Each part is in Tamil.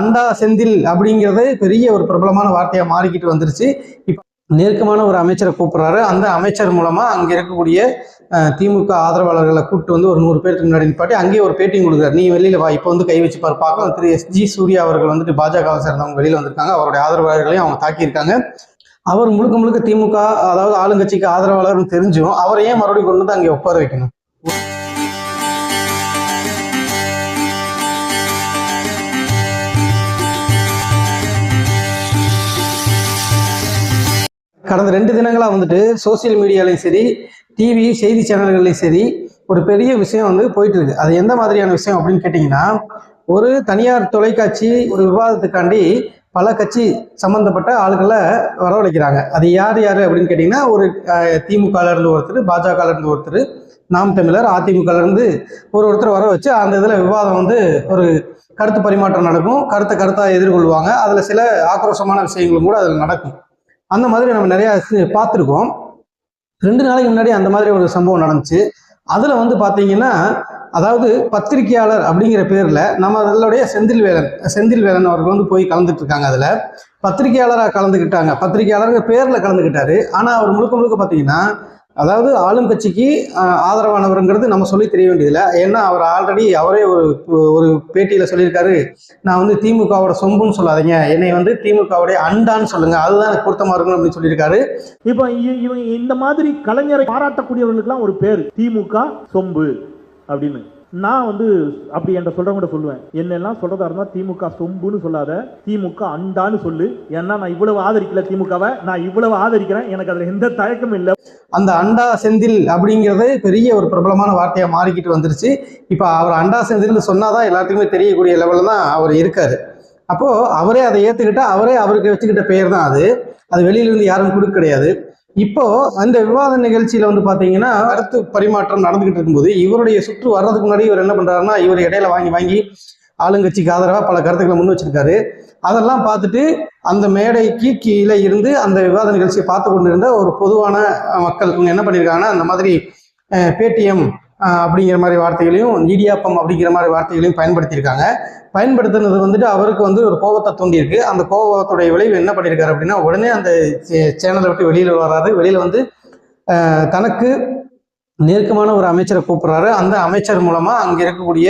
அண்டா செந்தில் அப்படிங்கிறது பெரிய ஒரு பிரபலமான வார்த்தையாக மாறிக்கிட்டு வந்துருச்சு. இப்போ நெருக்கமான ஒரு அமைச்சரை கூப்பிடுறாரு. அந்த அமைச்சர் மூலமாக அங்கே இருக்கக்கூடிய திமுக ஆதரவாளர்களை கூப்பிட்டு வந்து ஒரு நூறு பேருக்கு முன்னாடி நிப்பாட்டி அங்கேயே ஒரு பேட்டிங் கொடுக்குறாரு. நீ வெளியில் வா இப்போ வந்து கை வச்சு பாரு. பார்க்கலாம். திரு எஸ் ஜி சூர்யா அவர்கள் வந்துட்டு பாஜகவை சேர்ந்தவங்க வெளியில் வந்திருக்காங்க. அவருடைய ஆதரவாளர்களையும் அவங்க தாக்கியிருக்காங்க. அவர் முழுக்க முழுக்க திமுக அதாவது ஆளுங்கட்சிக்கு ஆதரவாளர்னு தெரிஞ்சும் அவரை ஏன் மறுபடியும் கொண்டு வந்து அங்கே உட்கார வைக்கணும். கடந்த ரெண்டு தினங்களாக வந்துட்டு சோசியல் மீடியாலையும் சரி டிவி செய்தி சேனல்கள்லையும் சரி ஒரு பெரிய விஷயம் வந்து போயிட்டு இருக்கு அது எந்த மாதிரியான விஷயம் அப்படின்னு கேட்டிங்கன்னா ஒரு தனியார் தொலைக்காட்சி ஒரு விவாதத்துக்காண்டி பல கட்சி சம்பந்தப்பட்ட ஆளுகளை வரவழைக்கிறாங்க. அது யார் யார் அப்படின்னு கேட்டிங்கன்னா ஒரு திமுகலேருந்து இருந்து ஒருத்தர் பாஜகலேருந்து ஒருத்தர் நாம் தமிழர் அதிமுகலேருந்து ஒரு ஒருத்தர் வர வச்சு அந்த இதில் விவாதம் வந்து ஒரு கருத்து பரிமாற்றம் நடக்கும். கருத்தை கருத்தாக எதிர்கொள்வாங்க. அதில் சில ஆக்ரோஷமான விஷயங்களும் கூட அதில் நடக்கும். அந்த மாதிரி நம்ம நிறைய பார்த்துருக்கோம். ரெண்டு நாளைக்கு முன்னாடி அந்த மாதிரி ஒரு சம்பவம் நடந்துச்சு. அதில் வந்து பார்த்தீங்கன்னா அதாவது பத்திரிகையாளர் அப்படிங்கிற பேரில் நம்ம அதனுடைய செந்தில் வேலன் செந்தில் வேலன் அவர்கள் வந்து போய் கலந்துட்டு இருக்காங்க அதில். பத்திரிகையாளராக கலந்துக்கிட்டாங்க பத்திரிகையாளருங்க பேரில் கலந்துக்கிட்டாரு ஆனால் அவர் முழுக்க முழுக்க பார்த்தீங்கன்னா அதாவது ஆளும் கட்சிக்கு ஆதரவானவருங்கிறது நம்ம சொல்லி தெரிய வேண்டியதில்லை. ஏன்னா அவர் ஆல்ரெடி அவரே ஒரு ஒரு பேட்டியில் சொல்லியிருக்காரு. நான் வந்து திமுகவோட சொம்புன்னு சொல்லாதீங்க. என்னை வந்து திமுகவுடைய அண்டான்னு சொல்லுங்க. அதுதான் எனக்கு பொருத்தமா இருக்கணும் அப்படின்னு சொல்லியிருக்காரு. இப்போ இ- இவங்க இந்த மாதிரி கலைஞரை பாராட்டக்கூடியவர்களுக்குலாம் ஒரு பேர். திமுக சொம்பு அப்படின்னு. நான் வந்து அப்படி என்ற சொல்றவங்க சொல்லுவேன். என்னெல்லாம் சொல்றதா இருந்தா திமுக சொம்புன்னு சொல்லாத திமுக அண்டான்னு சொல்லு. ஏன்னா நான் இவ்வளவு ஆதரிக்கல திமுகவை நான் இவ்வளவு ஆதரிக்கிறேன். எனக்கு அதுல எந்த தயக்கமும் இல்லை. அந்த அண்டா செந்தில் அப்படிங்கிறது பெரிய ஒரு பிரபலமான வார்த்தையா மாறிக்கிட்டு வந்துருச்சு. இப்போ அவர் அண்டா செந்தில் சொன்னாதான் எல்லாத்துக்குமே தெரியக்கூடிய லெவலில் தான் அவர் இருக்காரு. அப்போ அவரே அதை ஏத்துக்கிட்டா அவரே அவருக்கு வச்சுக்கிட்ட பெயர் தான் அது. அது வெளியிலேருந்து யாரும் கொடுக்க கிடையாது. இப்போ அந்த விவாத நிகழ்ச்சியில வந்து பாத்தீங்கன்னா கருத்து பரிமாற்றம் நடந்துகிட்டு இருக்கும்போது இவருடைய சுற்று வர்றதுக்கு முன்னாடி இவர் என்ன பண்றாருன்னா இவர் இடையில வாங்கி வாங்கி ஆளுங்கட்சிக்கு ஆதரவா பல கருத்துக்களை முன் வச்சிருக்காரு. அதெல்லாம் பார்த்துட்டு அந்த மேடைக்கு கீழே இருந்து அந்த விவாத நிகழ்ச்சியை பார்த்து கொண்டிருந்த ஒரு பொதுவான மக்கள் இவங்க என்ன பண்ணியிருக்காங்கன்னா அந்த மாதிரி பேடிஎம் அப்படிங்கிற மாதிரி வார்த்தைகளையும் இடியாப்பம் அப்படிங்கிற மாதிரி வார்த்தைகளையும் பயன்படுத்தியிருக்காங்க. பயன்படுத்துனது வந்துட்டு அவருக்கு வந்து ஒரு கோபத்தை தூண்டியிருக்கு. அந்த கோபத்துடைய விளைவு என்ன பண்ணியிருக்காரு அப்படின்னா உடனே அந்த சேனலை விட்டு வெளியில் வராரு வெளியில் வந்து தனக்கு நெருக்கமான ஒரு அமைச்சரை கூப்பிடுறாரு. அந்த அமைச்சர் மூலமாக அங்கே இருக்கக்கூடிய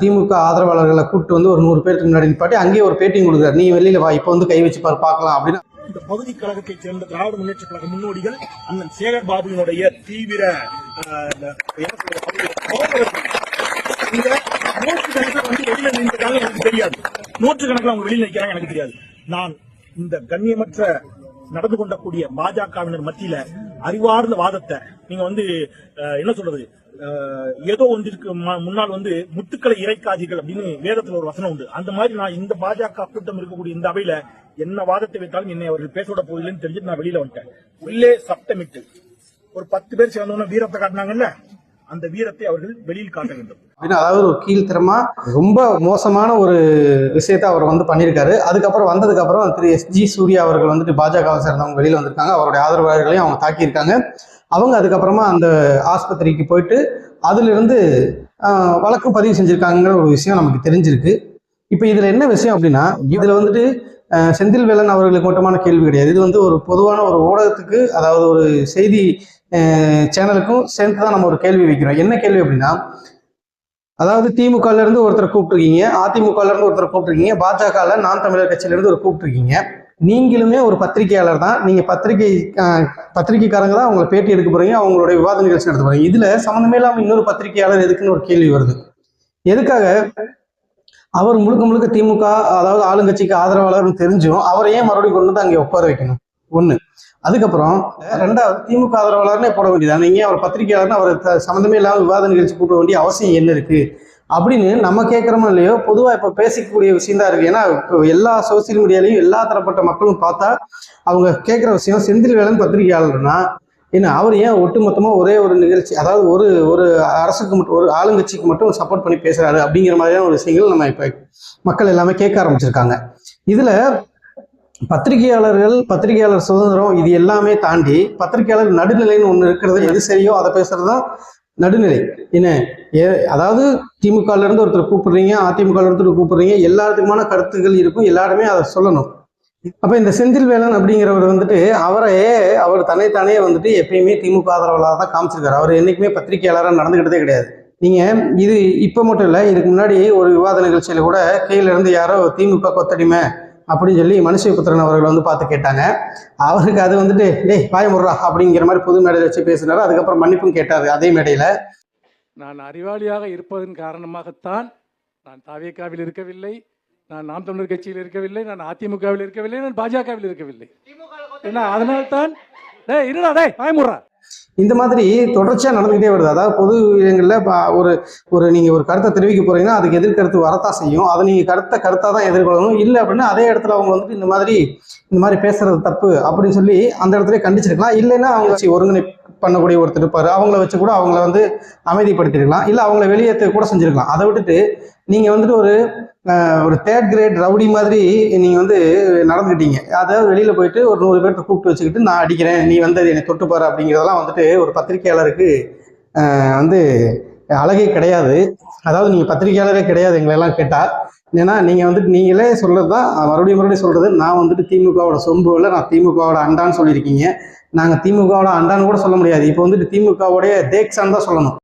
திமுக ஆதரவாளர்களை கூப்பிட்டு வந்து ஒரு நூறு பேருக்கு முன்னாடி நிப்பாட்டி அங்கேயே ஒரு பேட்டிங் கொடுக்குறாரு. நீ வெளியில் வா இப்போ வந்து கை வச்சு பாரு பார்க்கலாம் அப்படின்னு. பகுதி கழகத்தைச் சேர்ந்த திராவிட முன்னேற்ற கழக முன்னோடிகள் அண்ணன் சேகர் பாபுவினுடைய தீவிர இந்த நூற்றுக்கணக்கில் வந்து வெளியில நின்றுட்டாங்க எனக்கு தெரியாது. நூற்றுக்கணக்கில் அவங்க வெளியில நிற்கிறாங்க எனக்கு தெரியாது. நான் இந்த கண்ணியமற்ற நடந்து கொண்டக்கூடிய பாஜகவினர் மத்தியில அறிவார்ந்த வாதத்தை நீங்க வந்து ஆஹ், என்ன சொல்றது ஏதோ ஒன்றிற்கு முன்னால் வந்து முத்துக்களை இறைக்காதீர்கள் அப்படின்னு வேதத்துல ஒரு வசனம் உண்டு. அந்த மாதிரி நான் இந்த பாஜக கூட்டம் இருக்கக்கூடிய இந்த அவையில என்ன வாதத்தை வைத்தாலும் என்னை அவர்கள் பேச விட போதில்லைன்னு தெரிஞ்சுட்டு நான் வெளியில வந்துட்டேன். உள்ளே சப்தமிட்டு ஒரு பத்து பேர் சேர்ந்தவன வீரத்தை காட்டினாங்கல்ல அந்த வீரத்தை அவர்கள் வெளியில் காட்ட வேண்டும். அதாவது ஒரு கீழ்த்தரமா ரொம்ப மோசமான ஒரு விஷயத்த அவர் வந்து பண்ணியிருக்காரு. அதுக்கப்புறம் வந்ததுக்கு அப்புறம் திரு எஸ் ஜி சூர்யா அவர்கள் வந்துட்டு பாஜகவை சேர்ந்தவங்க வெளியில் வந்திருக்காங்க. அவருடைய ஆதரவாளர்களையும் அவங்க தாக்கியிருக்காங்க. அவங்க அதுக்கப்புறமா அந்த ஆஸ்பத்திரிக்கு போயிட்டு அதிலிருந்து வழக்கு பதிவு செஞ்சுருக்காங்கிற ஒரு விஷயம் நமக்கு தெரிஞ்சிருக்கு. இப்போ இதில் என்ன விஷயம் அப்படின்னா இதில் வந்துட்டு செந்தில் வேலன் அவர்களுக்கு மட்டுமான கேள்வி கிடையாது. இது வந்து ஒரு பொதுவான ஒரு ஊடகத்துக்கு அதாவது ஒரு செய்தி சேனலுக்கும் சேர்த்து தான் நம்ம ஒரு கேள்வி வைக்கிறோம். என்ன கேள்வி அப்படின்னா அதாவது திமுகலேருந்து ஒருத்தர் கூப்பிட்டுருக்கீங்க அதிமுகலேருந்து ஒருத்தர் கூப்பிட்டுருக்கீங்க பாஜகவில் நான் தமிழர் கட்சியிலேருந்து ஒரு கூப்பிட்டுருக்கீங்க. நீங்களுமே ஒரு பத்திரிகையாளர் தான். நீங்கள் பத்திரிகை பத்திரிகைக்காரங்க தான் உங்களை பேட்டி எடுக்க போகிறீங்க அவங்களுடைய விவாத நிகழ்ச்சி நடத்த போகிறீங்க இதில் சம்மந்தமே இல்லாமல் இன்னொரு பத்திரிகையாளர் எதுக்குன்னு ஒரு கேள்வி வருது. எதுக்காக? அவர் முழுக்க முழுக்க திமுக அதாவது ஆளுங்கட்சிக்கு ஆதரவாளர்னு தெரிஞ்சும் அவரை ஏன் மறுபடியும் கொண்டு வந்து அங்கே உட்கார வைக்கணும்? ஒன்று அதுக்கப்புறம் ரெண்டாவது திமுக ஆதரவாளர்னே போட வேண்டியதான் நீங்கள் அவர் பத்திரிகையாளர்னு அவர் த- சம்மந்தமே இல்லாமல் விவாத நிகழ்ச்சி கூட்ட வேண்டிய அவசியம் என்ன இருக்குது அப்படின்னு நம்ம கேட்குறோமோ இல்லையோ பொதுவாக இப்போ பேசிக்கக்கூடிய விஷயம் தான் இருக்குது ஏன்னா இப்போ எல்லா சோசியல் மீடியாலையும் எல்லா தரப்பட்ட மக்களும் பார்த்தா அவங்க கேட்குற விஷயம் செந்தில் வேலன் பத்திரிகையாளர்னா என்ன அவர் ஏன் ஒட்டுமொத்தமாக ஒரே ஒரு நிகழ்ச்சி அதாவது ஒரு ஒரு அரசுக்கு மட்டும் ஒரு ஆளுங்கட்சிக்கு மட்டும் சப்போர்ட் பண்ணி பேசுகிறாரு அப்படிங்கிற மாதிரியான ஒரு விஷயங்கள் நம்ம இப்போ மக்கள் எல்லாமே கேட்க ஆரம்பிச்சிருக்காங்க. இதில் பத்திரிகையாளர்கள் பத்திரிகையாளர் சுதந்திரம் இது எல்லாமே தாண்டி பத்திரிகையாளர் நடுநிலைன்னு ஒன்று இருக்கிறது எது சரியோ அதை பேசுறது தான் நடுநிலை. என்ன? ஏ அதாவது திமுகல இருந்து ஒருத்தர் கூப்பிடுறீங்க அதிமுக ஒருத்தர் கூப்பிடுறீங்க எல்லாத்துக்குமான கருத்துக்கள் இருக்கும் எல்லாருமே அதை சொல்லணும். அப்ப இந்த செந்தில் வேலன் அப்படிங்கிறவர் வந்துட்டு அவரே அவர் தன்னைத்தானே வந்துட்டு எப்பயுமே திமுக ஆதரவாளராக தான் காமிச்சிருக்காரு. அவர் என்னைக்குமே பத்திரிகையாளராக நடந்துக்கிட்டதே கிடையாது. நீங்க இது இப்ப மட்டும் இல்ல இதுக்கு முன்னாடி ஒரு விவாத நிகழ்ச்சியில கூட கீழே இருந்து யாரோ திமுக கொத்தடிமை அப்படின்னு சொல்லி மனுஷபுத்திரன் அவர்கள் வந்து பார்த்து கேட்டாங்க. அவருக்கு அது வந்துட்டு டேய் பாய முர்ரா அப்படிங்கிற மாதிரி புது மேடையில் வச்சு பேசினாரு. அதுக்கப்புறம் மன்னிப்பும் கேட்டாரு அதே மேடையில. நான் அறிவாளியாக இருப்பதன் காரணமாகத்தான் நான் தாவேக்காவில் இருக்கவில்லை நான் நாம் தமிழர் கட்சியில் இருக்கவில்லை நான் அதிமுகவில் இருக்கவில்லை நான் பாஜகவில் இருக்கவில்லை. ஏன்னா அதனால்தான் டேய் இருடா டேய் பயமுறா இந்த மாதிரி தொடர்ச்சியாக நடந்துகிட்டே வருது. அதாவது பொது இடங்களில் இப்போ ஒரு ஒரு நீங்கள் ஒரு கருத்தை தெரிவிக்க போகிறீங்கன்னா அதுக்கு எதிர்கருத்து வரத்தான் செய்யும். அதை நீங்கள் கருத்தை கருத்தாக தான் எதிர்கொள்ளணும். இல்லை அப்படின்னா அதே இடத்துல அவங்க வந்துட்டு இந்த மாதிரி இந்த மாதிரி பேசுறது தப்பு அப்படின்னு சொல்லி அந்த இடத்துல கண்டிச்சிருக்கலாம். இல்லைன்னா அவங்க வச்சு ஒருங்கிணை பண்ணக்கூடிய ஒருத்தர் இருப்பார். அவங்கள வச்சு கூட அவங்கள வந்து அமைதிப்படுத்திருக்கலாம். இல்லை அவங்கள வெளியேற்ற கூட செஞ்சிருக்கலாம். அதை விட்டுட்டு நீங்கள் வந்துட்டு ஒரு ஒரு தேர்ட் கிரேட் ரவுடி மாதிரி நீங்கள் வந்து நடந்துக்கிட்டீங்க. அதாவது வெளியில் போயிட்டு ஒரு நூறு பேர்த்த கூப்பிட்டு வச்சுக்கிட்டு நான் அடிக்கிறேன் நீ வந்து என்னை தொட்டு பாரு அப்படிங்கிறதெல்லாம் வந்துட்டு ஒரு பத்திரிகையாளருக்கு வந்து அழகே கிடையாது. அதாவது நீங்கள் பத்திரிகையாளரே கிடையாது எங்களெல்லாம் கேட்டால் ஏன்னா நீங்கள் வந்துட்டு நீங்களே சொல்கிறது தான் மறுபடியும் மறுபடியும் சொல்கிறது நான் வந்துட்டு திமுகவோட சொம்பு இல்லை நான் திமுகவோட அண்டான்னு சொல்லியிருக்கீங்க. நாங்கள் திமுகவோட அண்டான்னு கூட சொல்ல முடியாது. இப்போ வந்துட்டு திமுகவோடைய தேக்ஸான் தான் சொல்லணும்.